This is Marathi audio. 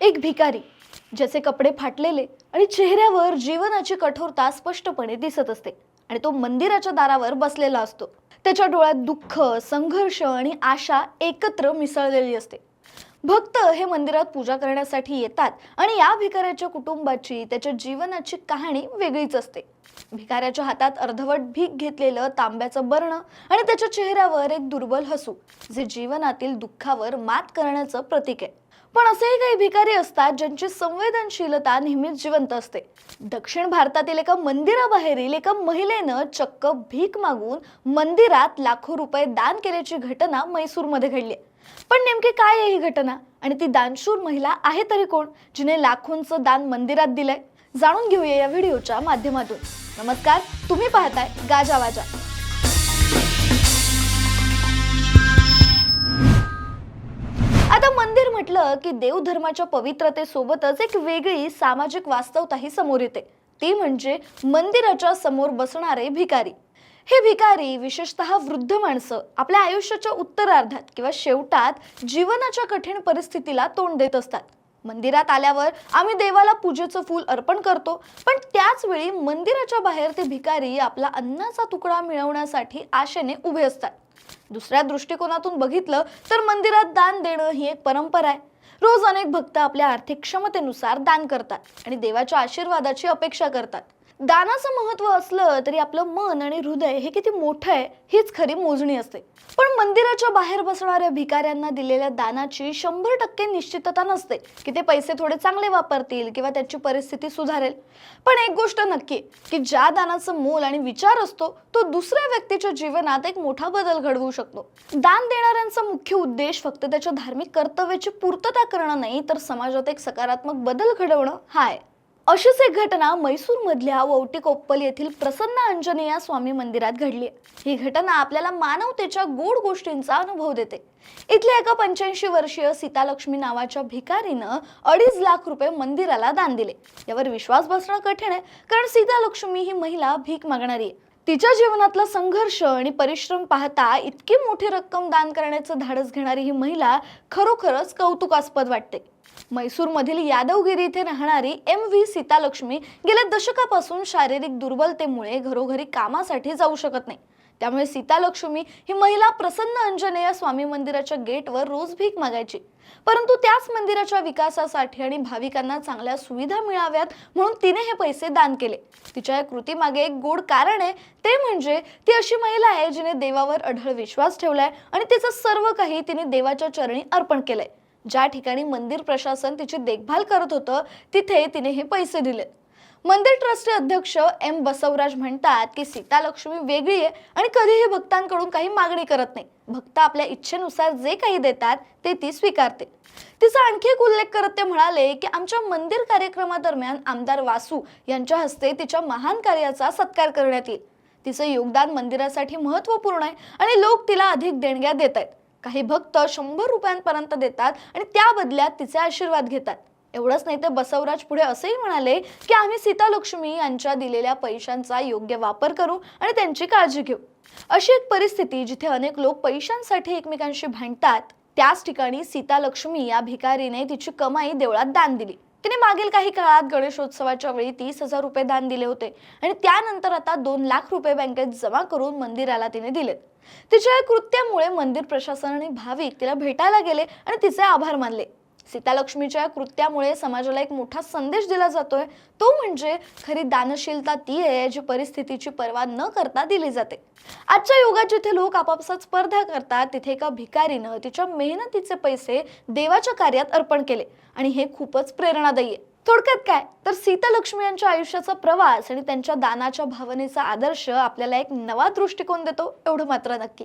एक भिकारी ज्याचे कपडे फाटलेले आणि चेहऱ्यावर जीवनाची कठोरता स्पष्टपणे दिसत असते आणि तो मंदिराच्या दारावर बसलेला असतो. त्याच्या डोळ्यात दुःख संघर्ष आणि आशा एकत्र मिसळलेली असते. भक्त हे मंदिरात पूजा करण्यासाठी येतात आणि या भिकाऱ्याच्या कुटुंबाची त्याच्या जीवनाची कहाणी वेगळीच असते. भिकाऱ्याच्या हातात अर्धवट भीक घेतलेलं तांब्याचं बर्ण आणि त्याच्या चेहऱ्यावर एक दुर्बल हसू जे जीवनातील दुःखावर मात करण्याचं प्रतीक आहे. पण असेही काही भिकारी असतात ज्यांची संवेदनशीलता नेहमीच जिवंत असते. दक्षिण भारतातील एका मंदिराबाहेरील एका महिलेनं चक्क भीक मागून मंदिरात लाखो रुपये दान केल्याची घटना म्हैसूरमध्ये घडली आहे. पण नेमकी काय आहे ही घटना? आणि ती दानशूर महिला आहे तरी कोण जिने लाखोंचं दान मंदिरात दिलंय? जाणून घेऊया या व्हिडिओच्या माध्यमातून. नमस्कार तुम्ही पाहताय गाजावाजा म्हटलं की देवधर्माच्या पवित्रतेसोबतच एक वेगळी सामाजिक वास्तवताही समोर येते. ती म्हणजे मंदिराच्या समोर बसणारे भिकारी. हे भिकारी विशेषतः वृद्ध माणसं आपल्या आयुष्याच्या उत्तरार्धात किंवा शेवटात जीवनाच्या कठीण परिस्थितीला तोंड देत असतात. मंदिरात आल्यावर आम्ही देवाला पूजेचं फूल अर्पण करतो पण त्याच वेळी मंदिराच्या बाहेर ते भिकारी आपला अन्नाचा तुकडा मिळवण्यासाठी आशेने उभे असतात. दुसऱ्या दृष्टिकोनातून बघितलं तर मंदिरात दान देणं ही एक परंपरा आहे. रोज अनेक भक्त आपल्या आर्थिक क्षमतेनुसार दान करतात आणि देवाच्या आशीर्वादाची अपेक्षा करतात. दानाचं महत्त्व असलं तरी आपलं मन आणि हृदय हे किती मोठं आहे हीच खरी मोजणी असते. पण मंदिराच्या बाहेर बसणाऱ्या भिकाऱ्यांना दिलेल्या दानाची शंभर टक्के निश्चितता नसते की ते पैसे थोडे चांगले वापरतील किंवा त्याची परिस्थिती सुधारेल. पण एक गोष्ट नक्की की ज्या दानाचं मोल आणि विचार असतो तो दुसऱ्या व्यक्तीच्या जीवनात एक मोठा बदल घडवू शकतो. दान देणाऱ्यांचा मुख्य उद्देश फक्त त्याच्या धार्मिक कर्तव्याची पूर्तता करणं नाही तर समाजात एक सकारात्मक बदल घडवणं हा आहे. अशीच एक घटना म्हैसूरमधल्या वौटिकोप्पल येथील प्रसन्न अंजनेया स्वामी मंदिरात घडली ही घटना आपल्याला मानवतेच्या गोड गोष्टींचा अनुभव देते. इथल्या एका पंच्याऐंशी वर्षीय सीतालक्ष्मी नावाच्या भिकारीनं अडीच लाख रुपये मंदिराला दान दिले. यावर विश्वास बसणं कठीण आहे कारण सीतालक्ष्मी ही महिला भीक मागणारी आहे. तिच्या जीवनातला संघर्ष आणि परिश्रम पाहता इतकी मोठी रक्कम दान करण्याचं धाडस घेणारी ही महिला खरोखरच कौतुकास्पद वाटते. म्हैसूरमधील यादवगिरी इथे राहणारी एम व्ही सीतालक्ष्मी गेल्या दशकापासून शारीरिक दुर्बलतेमुळे घरोघरी कामासाठी जाऊ शकत नाही. त्यामुळे सीतालक्ष्मी ही महिला प्रसन्न अंजनेय स्वामी मंदिराच्या गेटवर रोज भीक मागायची. परंतु त्याच मंदिराच्या विकासासाठी आणि भाविकांना चांगल्या सुविधा मिळाव्यात म्हणून तिने हे पैसे दान केले. तिच्या या कृतीमागे एक गोड कारण आहे ते म्हणजे ती अशी महिला आहे जिने देवावर अढळ विश्वास ठेवलाय आणि तिचं सर्व काही तिने देवाच्या चरणी अर्पण केलंय. ज्या ठिकाणी मंदिर प्रशासन तिची देखभाल करत होतं तिथे तिने हे पैसे दिलेत मंदिर ट्रस्टचे अध्यक्ष एम बसवराज म्हणतात की सीतालक्ष्मी वेगळी आहे आणि कधीही भक्तांकडून काही मागणी करत नाही. भक्त आपल्या इच्छेनुसार जे काही देतात ते ती स्वीकारते. तिचा आणखी एक उल्लेख करत ते म्हणाले की आमच्या मंदिर कार्यक्रमादरम्यान आमदार वासू यांच्या हस्ते तिच्या महान कार्याचा सत्कार करण्यात येईल. तिचं योगदान मंदिरासाठी महत्त्वपूर्ण आहे आणि लोक तिला अधिक देणग्या देत आहेत काही भक्त शंभर रुपयांपर्यंत देतात आणि त्या बदल्यात तिचे आशीर्वाद घेतात. एवढंच नाही तर बसवराज पुढे असंही म्हणाले की आम्ही सीतालक्ष्मी यांच्या दिलेल्या पैशांचा योग्य वापर करू आणि त्यांची काळजी घेऊ. अशी एक परिस्थिती जिथे अनेक लोक पैशांसाठी एकमेकांशी भांडतात त्याच ठिकाणी सीतालक्ष्मी या भिकारीने तिची कमाई देवळात दान दिली. तिने मागील काही काळात गणेशोत्सवाच्या वेळी तीस हजार रुपये दान दिले होते आणि त्यानंतर आता दोन लाख रुपये बँकेत जमा करून मंदिराला तिने दिलेत. तिच्या या कृत्यामुळे मंदिर प्रशासन आणि भाविक तिला भेटायला गेले आणि तिचे आभार मानले. सीतालक्ष्मीच्या कृत्यामुळे समाजाला एक मोठा संदेश दिला जातोय. तो म्हणजे खरी दानशीलता ती आहे जी परिस्थितीची पर्वा न करता दिली जाते. आजच्या युगात जिथे लोक आपापसात स्पर्धा करतात तिथे एका भिकारीनं तिच्या मेहनतीचे पैसे देवाच्या कार्यात अर्पण केले आणि हे खूपच प्रेरणादायी आहे. थोडक्यात काय? तर सीतालक्ष्मी यांच्या आयुष्याचा प्रवास आणि त्यांच्या दानाच्या भावनेचा आदर्श आपल्याला एक नवा दृष्टिकोन देतो एवढं मात्र नक्की.